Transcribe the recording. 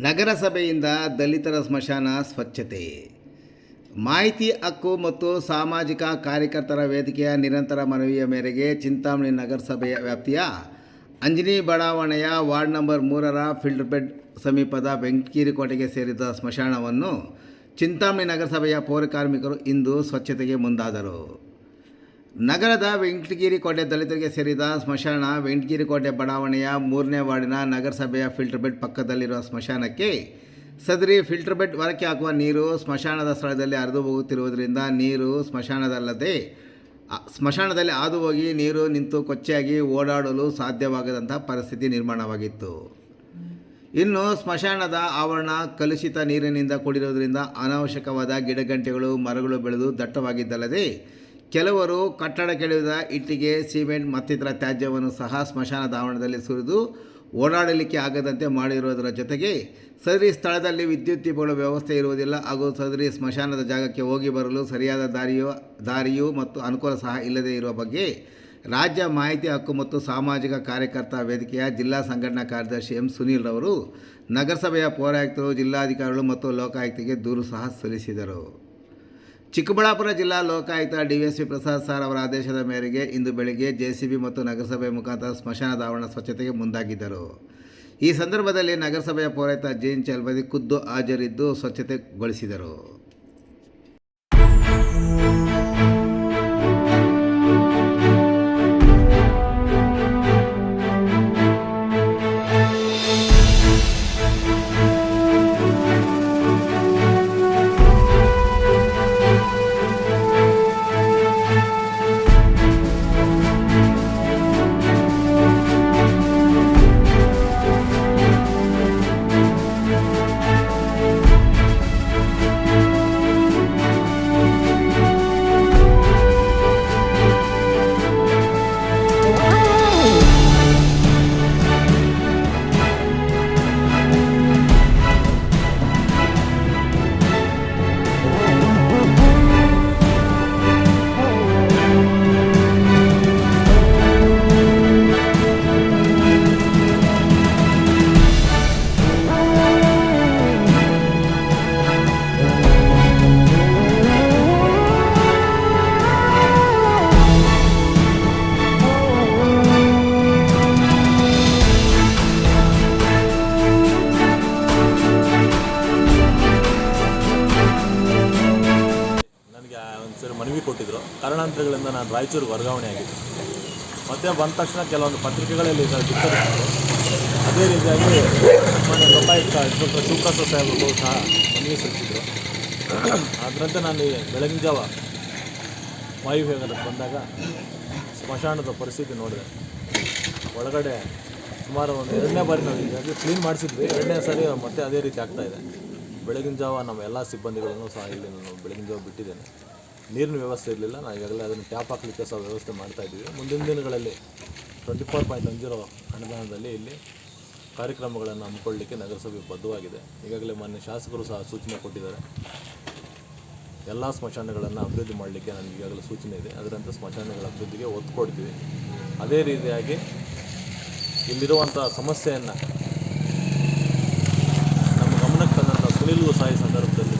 ನಗರಸಭೆಯಿಂದ ದಲಿತರ ಸ್ಮಶಾನ ಸ್ವಚ್ಛತೆ. ಮಾಹಿತಿ ಹಕ್ಕು ಮತ್ತು ಸಾಮಾಜಿಕ ಕಾರ್ಯಕರ್ತರ ವೇದಿಕೆಯ ನಿರಂತರ ಮನವಿಯ ಮೇರೆಗೆ ಚಿಂತಾಮಣಿ ನಗರಸಭೆಯ ವ್ಯಾಪ್ತಿಯ ಅಂಜನಿ ಬಡಾವಣೆಯ ವಾರ್ಡ್ ನಂಬರ್ ಮೂರರ ಫಿಲ್ಟರ್ ಬೆಡ್ ಸಮೀಪದ ಬೆಂಕಿರಿಕೋಟೆಗೆ ಸೇರಿದ ಸ್ಮಶಾನವನ್ನು ಚಿಂತಾಮಣಿ ನಗರಸಭೆಯ ಪೌರಕಾರ್ಮಿಕರು ಇಂದು ಸ್ವಚ್ಛತೆಗೆ ಮುಂದಾದರು. ನಗರದ ವೆಂಕಟಗಿರಿ ಕೋಟೆ ದಲಿತರಿಗೆ ಸೇರಿದ ಸ್ಮಶಾನ, ವೆಂಕಟಗಿರಿ ಕೋಟೆ ಬಡಾವಣೆಯ ಮೂರನೇ ವಾರ್ಡಿನ ನಗರಸಭೆಯ ಫಿಲ್ಟರ್ ಬೆಡ್ ಪಕ್ಕದಲ್ಲಿರುವ ಸ್ಮಶಾನಕ್ಕೆ ಸದರಿ ಫಿಲ್ಟರ್ ಬೆಡ್ ಹೊರಕ್ಕೆ ಹಾಕುವ ನೀರು ಸ್ಮಶಾನದ ಸ್ಥಳದಲ್ಲಿ ಹರಿದು ಹೋಗುತ್ತಿರುವುದರಿಂದ ನೀರು ಸ್ಮಶಾನದಲ್ಲದೆ ಸ್ಮಶಾನದಲ್ಲಿ ಹಾದು ಹೋಗಿ ನೀರು ನಿಂತು ಕೊಚ್ಚೆಯಾಗಿ ಓಡಾಡಲು ಸಾಧ್ಯವಾಗದಂಥ ಪರಿಸ್ಥಿತಿ ನಿರ್ಮಾಣವಾಗಿತ್ತು. ಇನ್ನು ಸ್ಮಶಾನದ ಆವರಣ ಕಲುಷಿತ ನೀರಿನಿಂದ ಕೂಡಿರುವುದರಿಂದ ಅನಾವಶ್ಯಕವಾದ ಗಿಡಗಂಟೆಗಳು, ಮರಗಳು ಬೆಳೆದು ದಟ್ಟವಾಗಿದ್ದಲ್ಲದೆ ಕೆಲವರು ಕಟ್ಟಡ ಕೆಡವಿದ ಇಟ್ಟಿಗೆ, ಸಿಮೆಂಟ್ ಮತ್ತಿತರ ತ್ಯಾಜ್ಯವನ್ನು ಸಹ ಸ್ಮಶಾನದ ಆವರಣದಲ್ಲಿ ಸುರಿದು ಓಡಾಡಲಿಕ್ಕೆ ಆಗದಂತೆ ಮಾಡಿರುವುದರ ಜೊತೆಗೆ ಸದರಿ ಸ್ಥಳದಲ್ಲಿ ವಿದ್ಯುತ್ ದೀಪಗಳ ವ್ಯವಸ್ಥೆ ಇರುವುದಿಲ್ಲ. ಹಾಗೂ ಸದರಿ ಸ್ಮಶಾನದ ಜಾಗಕ್ಕೆ ಹೋಗಿ ಬರಲು ಸರಿಯಾದ ದಾರಿಯು ದಾರಿಯು ಮತ್ತು ಅನುಕೂಲ ಸಹ ಇಲ್ಲದೇ ಇರುವ ಬಗ್ಗೆ ರಾಜ್ಯ ಮಾಹಿತಿ ಹಕ್ಕು ಮತ್ತು ಸಾಮಾಜಿಕ ಕಾರ್ಯಕರ್ತ ವೇದಿಕೆಯ ಜಿಲ್ಲಾ ಸಂಘಟನಾ ಕಾರ್ಯದರ್ಶಿ ಎಂ ಸುನೀಲ್ ರವರು ನಗರಸಭೆಯ ಪೌರಾಯುಕ್ತರು, ಜಿಲ್ಲಾಧಿಕಾರಿಗಳು ಮತ್ತು ಲೋಕಾಯುಕ್ತಿಗೆ ದೂರು ಸಹ ಸಲ್ಲಿಸಿದರು. ಚಿಕ್ಕಬಳ್ಳಾಪುರ ಜಿಲ್ಲಾ ಲೋಕಾಯುಕ್ತ ವಿ ಪ್ರಸಾದ್ ಸಾರ್ ಅವರ ಆದೇಶದ ಮೇರೆಗೆ ಇಂದು ಬೆಳಗ್ಗೆ ಜೆಸಿಬಿ ಮತ್ತು ನಗರಸಭೆ ಮುಖಾಂತರ ಸ್ಮಶಾನದ ಆವರಣ ಸ್ವಚ್ಛತೆಗೆ ಮುಂದಾಗಿದ್ದರು. ಈ ಸಂದರ್ಭದಲ್ಲಿ ನಗರಸಭೆಯ ಪೌರಾಯುಕ್ತ ಜೈನ್ ಚಲ್ಬದಿ ಖುದ್ದು ಹಾಜರಿದ್ದು ಸ್ವಚ್ಛತೆಗೊಳಿಸಿದರು. ಮನವಿ ಕೊಟ್ಟಿದ್ದರು ಕಾರಣಾಂತರಗಳಿಂದ ನಾನು ರಾಯಚೂರಿಗೆ ವರ್ಗಾವಣೆ ಆಗಿದ್ದೆ. ಮತ್ತೆ ಬಂದ ತಕ್ಷಣ ಕೆಲವೊಂದು ಪತ್ರಿಕೆಗಳಲ್ಲಿ ಇದರ ಅದೇ ರೀತಿಯಾಗಿ ಮಾನ್ಯ ಲೋಕಾಯುಕ್ತ ಇನ್ಸ್ಪೆಕ್ಟರ್ ಶಿವಪ್ರಸಾದ್ ಸಾಹೇಬರು ಸಹ ಮನವಿ ಸಲ್ಲಿಸಿದ್ರು. ಅದರಂತೆ ನಾನು ಬೆಳಗಿನ ಜಾವ ವಾಯುವಿಹಾರಕ್ಕೆ ಬಂದಾಗ ಸ್ಮಶಾನದ ಪರಿಸ್ಥಿತಿ ನೋಡಿದೆ. ಒಳಗಡೆ ಸುಮಾರು ಒಂದು ಎರಡನೇ ಬಾರಿ ನಾವು ಕ್ಲೀನ್ ಮಾಡಿಸಿದ್ವಿ. ಎರಡನೇ ಸಾರಿ ಮತ್ತೆ ಅದೇ ರೀತಿ ಆಗ್ತಾ ಇದೆ. ಬೆಳಗಿನ ಜಾವ ನಮ್ಮ ಎಲ್ಲ ಸಿಬ್ಬಂದಿಗಳನ್ನು ಸಹ ಇಲ್ಲಿ ನಾನು ಬೆಳಗಿನ ಜಾವ ಬಿಟ್ಟಿದ್ದೇನೆ. ನೀರಿನ ವ್ಯವಸ್ಥೆ ಇರಲಿಲ್ಲ. ನಾವು ಈಗಾಗಲೇ ಅದನ್ನು ಟ್ಯಾಪ್ ಹಾಕಲಿಕ್ಕೆ ಸಹ ವ್ಯವಸ್ಥೆ ಮಾಡ್ತಾ ಇದ್ದೀವಿ. ಮುಂದಿನ ದಿನಗಳಲ್ಲಿ twenty four point one zero ಅನುದಾನದಲ್ಲಿ ಇಲ್ಲಿ ಕಾರ್ಯಕ್ರಮಗಳನ್ನು ಹಮ್ಮಿಕೊಳ್ಳಲಿಕ್ಕೆ ನಗರಸಭೆ ಬದ್ಧವಾಗಿದೆ. ಈಗಾಗಲೇ ಮಾನ್ಯ ಶಾಸಕರು ಸಹ ಸೂಚನೆ ಕೊಟ್ಟಿದ್ದಾರೆ. ಎಲ್ಲ ಸ್ಮಶಾನಗಳನ್ನು ಅಭಿವೃದ್ಧಿ ಮಾಡಲಿಕ್ಕೆ ನನಗೆ ಈಗಾಗಲೇ ಸೂಚನೆ ಇದೆ. ಅದರಂತೆ ಸ್ಮಶಾನಗಳ ಅಭಿವೃದ್ಧಿಗೆ ಒತ್ತು ಕೊಡ್ತೀವಿ. ಅದೇ ರೀತಿಯಾಗಿ ಇಲ್ಲಿರುವಂಥ ಸಮಸ್ಯೆಯನ್ನು ನಮ್ಮ ಗಮನಕ್ಕೆ ತಂದಂಥ ಸುನಿಲ್ ಸಾಯಿ ಸಂದರ್ಭದಲ್ಲಿ